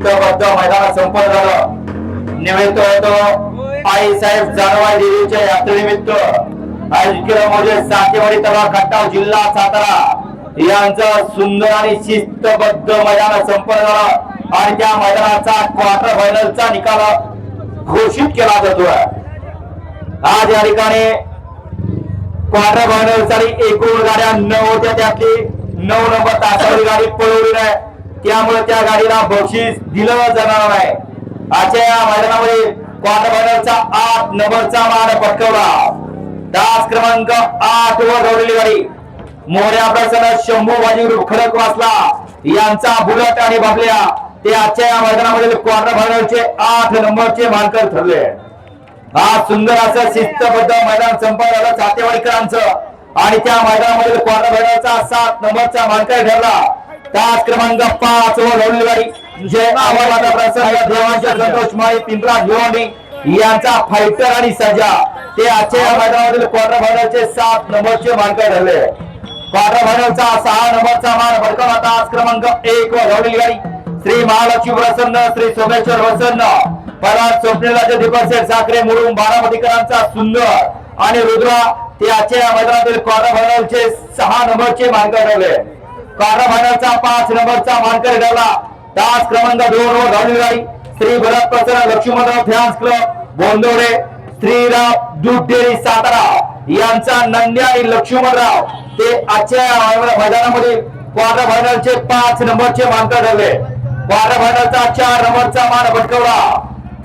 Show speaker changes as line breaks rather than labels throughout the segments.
शिस्तबद्ध मैदान संपन्न झालं. निमित्त होतो आईसाहेब जानवाई देवीच्या यात्रेनिमित्त. आज म्हणजे सातेवाडी तलाव खटाव जिल्हा सातारा. यांचं सुंदर आणि शिस्तबद्ध मैदान संपन्न झालं. आणि त्या मैदानाचा क्वार्टर फायनलचा निकाल घोषित केला जातोय. आज या ठिकाणी क्वार्टर फायनलसाठी एकूण गाड्या नऊ होत्या त्यातली. नऊ नंबर तासावरी गाडी पळवली नाही त्यामुळे त्या गाडीला बक्षीस दिलं जाणार नाही आजच्या या मैदानामध्ये क्वार्टर फायनलचा आठ नंबरचा मान पटकवला. दास क्रमांक आठ वर दौडलेली गाडी. मोऱ्या प्रसन्न शंभू बाजी खडक वाचला यांचा बुलट आणि बाबल्या ते आजच्या या मैदानामधील क्वार्टर फायनलचे आठ नंबरचे मानकर ठरले. हा सुंदर असं शिस्तबद्ध मैदान संपन्न झालं आणि त्या मैदानामधील क्वार्टर फायनलचा सात नंबरचा मानकर ठरला. तास क्रमांक पाच वर धावलेली गाडी जय आवाज प्रसंग देवांच्या संतोष माळी पिंपरा भिवंडी यांचा फायटर आणि सजा ते आजच्या या मैदानामधील क्वार्टर फायनलचे सात नंबरचे मानकर ठरले. क्वार्टर फायनलचा सहा नंबरचा मान भडकवला तास क्रमांक एक वर धावलेली गाडी श्री महालक्ष्मी प्रसन्न श्री सोमेश्वर प्रसन्न. परात स्वप्नेलाचे दीपक साखरे मुरुम बारामतीकरांचा सुंदर आणि रुद्रा ते आजच्या या मैदानातील क्वार्टर फायनलचे सहा नंबरचे मानकर ठरले. क्वार्टर पाच नंबरचा मानकर ठरला. तास क्रमांक दोन वर धावली गाडी श्री भरत प्रसन्न लक्ष्मणराव फॅन्स क्लब बोंदोडे श्रीराम दूध डेअरी सातारा यांचा नंद्या आणि लक्ष्मणराव. ते आजच्या मैदानामध्ये क्वार्टर फायनलचे पाच नंबरचे मानकर ठरले. क्वार्टर फायनलचा चार नंबरचा मान भटकवला.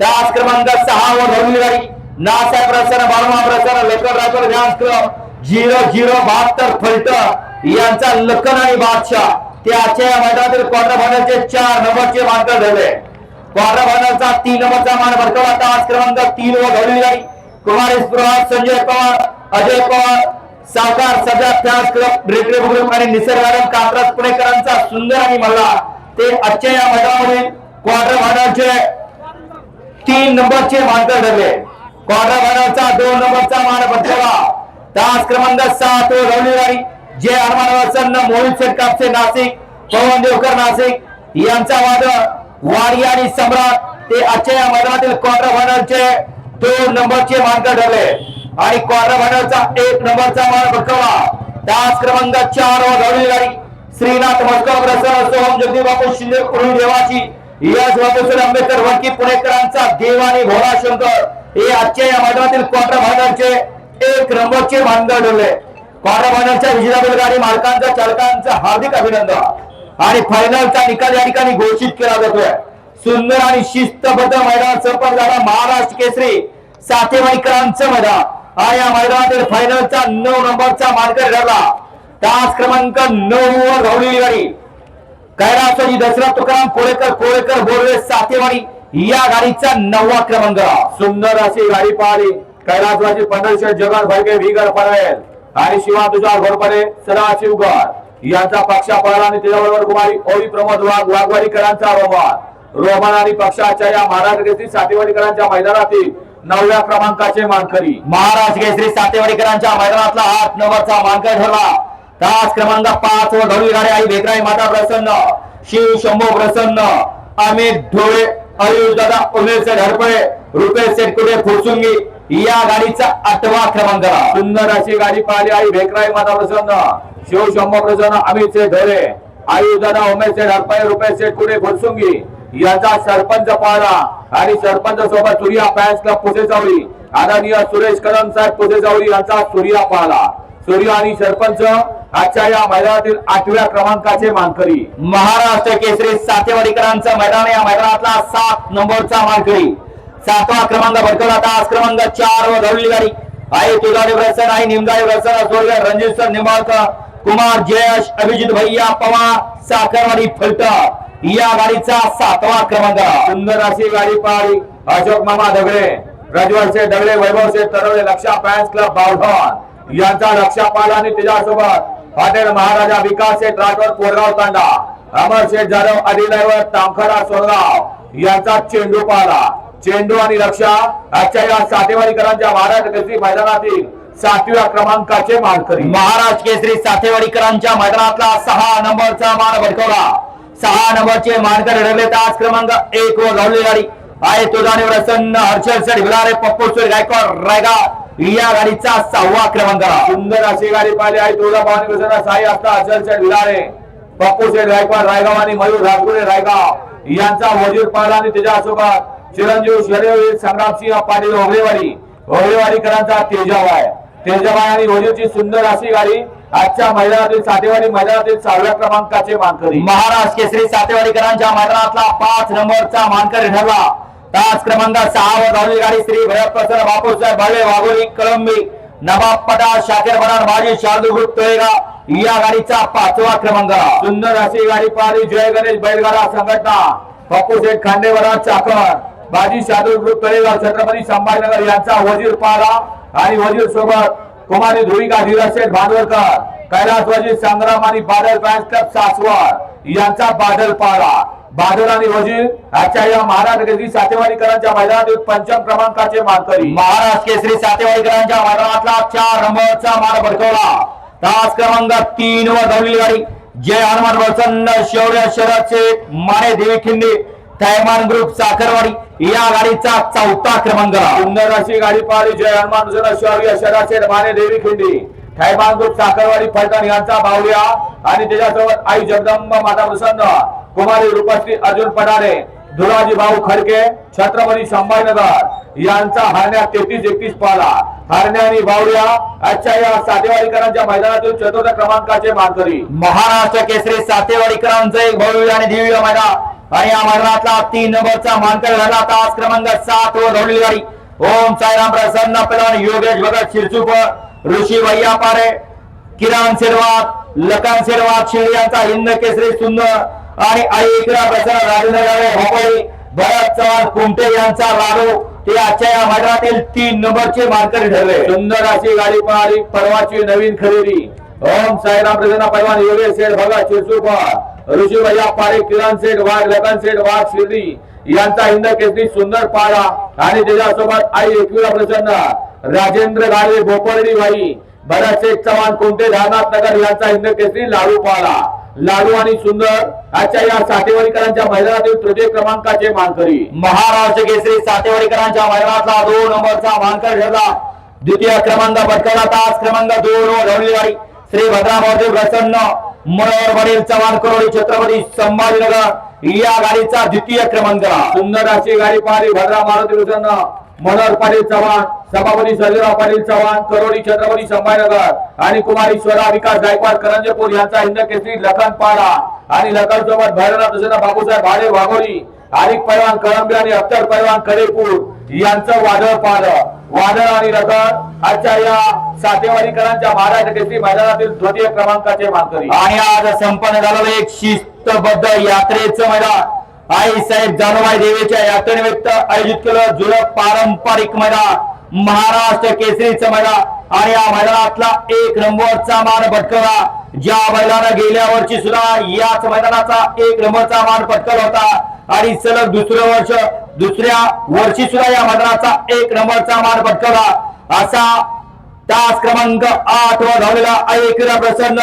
तास क्रमांक सहा वर धावलेली गाडी नासाहेब प्रसन्न बाळमा प्रसन्न लेकर राजवर फॅन्स क्लब झिरो झिरो बहात्तर फलट यांचा लखन आणि बादशाह ते आजच्या या मैदानातील क्वार्टर फायनलचे चार नंबरचे मानकर धरले क्वार्टर फायनलचा तीन नंबरचा मान भडकवला तास क्रमांक तीन वर धावलेली जाईल. कुमार प्रवास संजय पवार अजय पवार सावकार सजा त्यास क्लब रेटरे ग्रुप आणि निसर्ग गार्डन पुणेकरांचा सुंदर आणि मल्ला ते आजच्या या मैदानामध्ये क्वार्टर फायनलचे तीन नंबरचे मानकर ठरले. क्वार्टर फायनलचा दोन नंबरचा मान पटकवला तास क्रमांक सात वर धावलेली जाईल. जे अरमान वसन्न मोहित शेटकापचे नाशिक पवन देवकर नाशिक यांचा वाद वाडी आणि सम्राट ते आजच्या या मैदानातील क्वार्टर फायनलचे दोन नंबरचे मानकर ठरले. आणि क्वार्टर फायनलचा एक नंबरचा मान पटकवला तास क्रमांक चार व धावलेली गाडी. श्रीनाथ मटकर प्रसन्न सोहम जगदीबापू शिंदे कुळी देवाची. यश बापूसर आंबेडकर वडकी पुणेकरांचा देव आणि भोळा शंकर. हे आजच्या या मैदानातील क्वार्टर फायनलचे एक नंबरचे मानकर ठरले. क्वार्टर विजेता बैलगाडी मालकांचा चालकांचं हार्दिक अभिनंदन. आणि फायनलचा निकाल या ठिकाणी घोषित केला जातोय. सुंदर आणि शिस्तबद्ध मैदान संपन्न झाला महाराष्ट्र केसरी सातेवाईकरांचं मैदान. आणि या मैदानातील फायनलचा नऊ नंबरचा मानकर ठरला. तास क्रमांक नऊ वर धावलेली गाडी कैलासवाडी दशरथ तुकाराम कोळेकर कोळेकर बोरवे सातेवाडी या गाडीचा नववा क्रमांक.
सुंदर अशी गाडी पाहिली. कैलासवाजी पंढरशेठ जगन भरगे विगर पडेल आणि शिवा तुझ्या घोरपडे सदा शिवगड यांचा पक्षा पळाला आणि त्याच्याबरोबर कुमारी ओळी प्रमोद वाघ वाघवाडीकरांचा अहवाल. रोमन आणि पक्षाच्या या महाराष्ट्र केसरी सातेवाडीकरांच्या मैदानातील नवव्या क्रमांकाचे मानकरी.
महाराष्ट्र केसरी सातेवाडीकरांच्या मैदानातला आठ नंबरचा मानकर ठरला. तास क्रमांक पाच व धवली गाडी आई भेकराई माता प्रसन्न शिव शंभू प्रसन्न अमित ढोळे आयुष दादा उमेश सेठ हरपळे रुपेश सेटकुटे फुरसुंगी या गाडीचा आठवा क्रमांक.
सुंदर अशी गाडी पाहिली आई भेकराई माता प्रसन्न. शिव शंभर प्रसन्न अमित शेठ ढोरे. आई उदाना उमेश शेठ हरपळे रुपेश शेठ कुडे यांचा सरपंच पाहला. आणि सरपंच सोबत सूर्या फॅन्स क्लब पुसेचावडी आदरणीय सुरेश कदम साहेब पुसेचावडी यांचा सूर्या पाहला. सूर्य आणि सरपंच आजच्या या मैदानातील आठव्या क्रमांकाचे मानकरी.
महाराष्ट्र केसरी सातेवाडीकरांचं मैदान या मैदानातला सात नंबरचा मानकरी. सातवा क्रमांक भडकवला आज क्रमांक चार वर धरली गाडी. आहे तुझाडे व्यसन आहे निमदाई व्यसन स्वर्गीय रणजित सर निंबाळकर कुमार जयश अभिजित भैया पवार साखरवाडी फलट या गाडीचा सातवा क्रमांक.
सुंदर अशी गाडी पाळी अशोक मामा दगडे रजवर दगडे वैभवचे शेठ तरवले लक्षा फॅन्स क्लब बावधन. यांचा लक्षा पाला आणि तिच्यासोबत हॉटेल महाराजा विकास शेठ राठोड कोरगाव तांडा. अमर शेठ जाधव अधिदैवत तामखरा सोरगाव यांचा चेंडू पाला चेंडू आणि लक्षा. आजच्या या सातेवाडीकरांच्या महाराष्ट्र केसरी मैदानातील सातव्या क्रमांकाचे मानकरी.
महाराज केसरी सातेवाडीकरांच्या मैदानातला सहा नंबरचा मान भडकवला. सहा नंबरचे मानकर ठरले तास क्रमांक एक व गावली गाडी. आहे तुझा प्रसन्न हर्षल सर भिलारे पप्पू सर गायकवाड रायगाव या गाडीचा सहावा क्रमांक.
सुंदर अशी गाडी पाहिली आहे. तुळजाभवानी कृष्णा साई असता अचल शेठ विलारे पप्पू शेठ गायकवाड रायगाव आणि मयूर राजगुरे रायगाव यांचा वजीर पाहिला आणि त्याच्यासोबत चिरंजीव शरीर संग्रामसिंह पाटील ओगरेवाडी. ओगरेवाडीकरांचा तेजाव आहे तेजाव आहे आणि वजीरची सुंदर अशी गाडी आजच्या मैदानातील साठेवाडी मैदानातील सहाव्या क्रमांकाचे मानकरी.
महाराज केसरी सातेवाडीकरांच्या मैदानातला पाच नंबरचा मानकरी ठरला. तास क्रमांक सहा व गावली गाडी श्री भरतप्रसन्न बापूसाहेब भाले वाघोली कळंबी नवाब पटा शाखेर बनार माजी शार्दूल ग्रुप तळेगाव या गाडीचा पाचवा क्रमांक.
सुंदर अशी गाडी पाहिली. जय गणेश बैलगाडा संघटना. शेठ खांडेवरा चाकर बाजी शादूर ग्रुप तळेगाव छत्रपती संभाजीनगर यांचा वजीर पारा आणि वजीर सोबत कुमारी ध्रुविका धीरशेठ भांडवलकर कैलास वजीर संग्राम आणि बादल फॅन्स क्लब सासवड यांचा बादल पारा बादल आणि वजीर आजच्या या महाराष्ट्र केसरी सातेवाडीकरांच्या मैदानातील पंचम क्रमांकाचे मानकरी.
महाराष्ट्र केसरी सातेवाडीकरांच्या मैदानातला चार नंबरचा मार भडकवला. तास क्रमांक तीन व गावली गाडी जय हनुमान प्रसन्न शौर्य शरदचे माने देवी खिंडी. थैमान ग्रुप साखरवाडी या गाडीचा चौथा क्रमांक
सुंदर अशी गाडी पाहिली जय हनुमान शौर्य शराशेर माने देवी खिंडी खायबांगूप साखरवाडी फलटण यांचा बावल्या आणि त्याच्यासोबत आई जगदंबा माता प्रसन्न कुमारी रूपश्री अर्जुन पडारे धुराजी भाऊ खडके छत्रपती संभाजीनगर यांचा हरण्या तेहतीस एकतीस पाला हरण्या आणि बावल्या आजच्या या सातेवाडीकरांच्या मैदानातील चतुर्थ क्रमांकाचे मानकरी
महाराष्ट्र केसरी सातेवाडीकरांचं एक भव्य आणि दिव्य मैदान आणि या मैदानातला तीन नंबरचा मानकर झाला तास क्रमांक सात व धवली गाडी ओम साईराम प्रसन्न पेलवान योगेश भगत शिरसुपर ऋषी भैया पारे किरण शिरवात लखन शिरवात शिंदे यांचा हिंद केसरी सुंदर आणि आई इकरा प्रसन्न राजेंद्र गावे भोपळी भरत चव्हाण कुमटे यांचा लाडू ते आजच्या या मैदानातील तीन नंबरचे मानकरी ठरले.
सुंदर अशी गाडी पळाली परवाची नवीन खरेदी. ओम साईराम प्रसन्न पैलवान योगेश सेठ भगत चिरसुपर ऋषी भैया पारे किरण सेठ वाघ लखन सेठ वाघ शिर्डी यांचा हिंद केसरी सुंदर पाळा आणि त्याच्यासोबत आई एकविरा प्रसन्न राजेंद्र गाडे भोपरडी भाई भरत शेठ चव्हाण कोणते धारनाथ नगर यांचा हिंद केसरी लाडू पाळा लाडू आणि सुंदर आजच्या या साठेवाडीकरांच्या मैदानातील तृतीय क्रमांकाचे मानकरी.
महाराष्ट्र केसरी सातेवाडीकरांच्या मैदानातला दोन नंबरचा मानकर ठरला. द्वितीय क्रमांक पटकावला. तास क्रमांक दोन व श्री भद्राभाऊ प्रसन्न. मनोहर वडील चव्हाण करोडी छत्रपती संभाजीनगर या गाडीचा द्वितीय क्रमांक.
सुंदर अशी गाडी पाहिली भद्रा मारुती प्रसन्न मनोहर पाटील चव्हाण सभापती सर्जेराव पाटील चव्हाण करोडी छत्रपती संभाजीनगर आणि कुमारी स्वरा विकास गायकवाड करंजपूर यांचा हिंद केसरी लखन पाडा. आणि लखन सोबत भैरवनाथ प्रसन्न बाबूसाहेब भाडे वाघोरी आरिक पैलवान कळंबे आणि अख्तर पैलवान कडेपूर यांचं वादळ पाहिलं वादळ आणि रखन आजच्या या सातेवारीकरांच्या महाराष्ट्र केसरी मैदानातील द्वितीय क्रमांकाचे मानकरी.
आणि आज संपन्न झालेलं एक शिस्तबद्ध यात्रेचं मैदान. आई साहेब जानबाई देवीच्या यात्रेनिमित्त आयोजित केलं जुनं पारंपरिक मैदान महाराष्ट्र केसरीचं मैदान. आणि या मैदानातला एक नंबरचा मान पटकवला ज्या बैलानं गेल्या वर्षी सुद्धा याच मैदानाचा एक नंबरचा मान पटकवला होता. आणि सलग दुसरं वर्ष दुसऱ्या वर्षी सुद्धा या मैदानाचा एक नंबरचा मान पटकवला असा तास क्रमांक आठ वर धावलेला ऐकरा प्रसन्न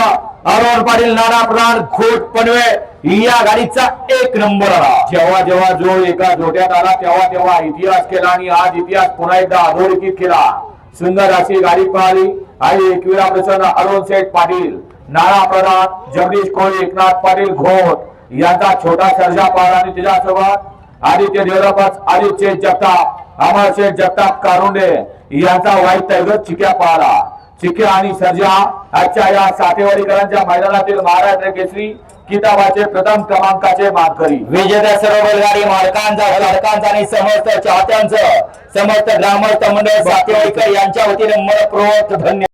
अरुण पाटील नाना प्राण खोट पनवे या गाडीचा एक नंबर आला.
जेव्हा जेव्हा जो एका जोट्यात आला तेव्हा तेव्हा इतिहास केला आणि आज इतिहास पुन्हा एकदा अधोरेखित केला. सुंदर अशी गाडी पळाली आणि एकविरा प्रसन्न अरुण सेठ पाटील. नाना प्रधान जगदीश कोळी एकनाथ पाटील घोट यांचा छोटा सर्जा पळाला आणि तिच्यासोबत आदित्य देवरापच आदित्य जगताप अमर शेठ जगताप कारुंडे यांचा वाईट तैगत चिक्या पळाला चिक्या आणि सर्जा आजच्या या सातेवाडीकरांच्या मैदानातील महाराष्ट्र केसरी किताबाचे प्रथम क्रमांकाचे मानकरी.
विजेत्या सर्व बैलगाडी मालकांचा चालकांचा आणि समस्त चाहत्यांचं समस्त ग्रामस्थ मंडळ सातेवाडीकर यांच्या वतीने मनपूर्वक धन्यवाद.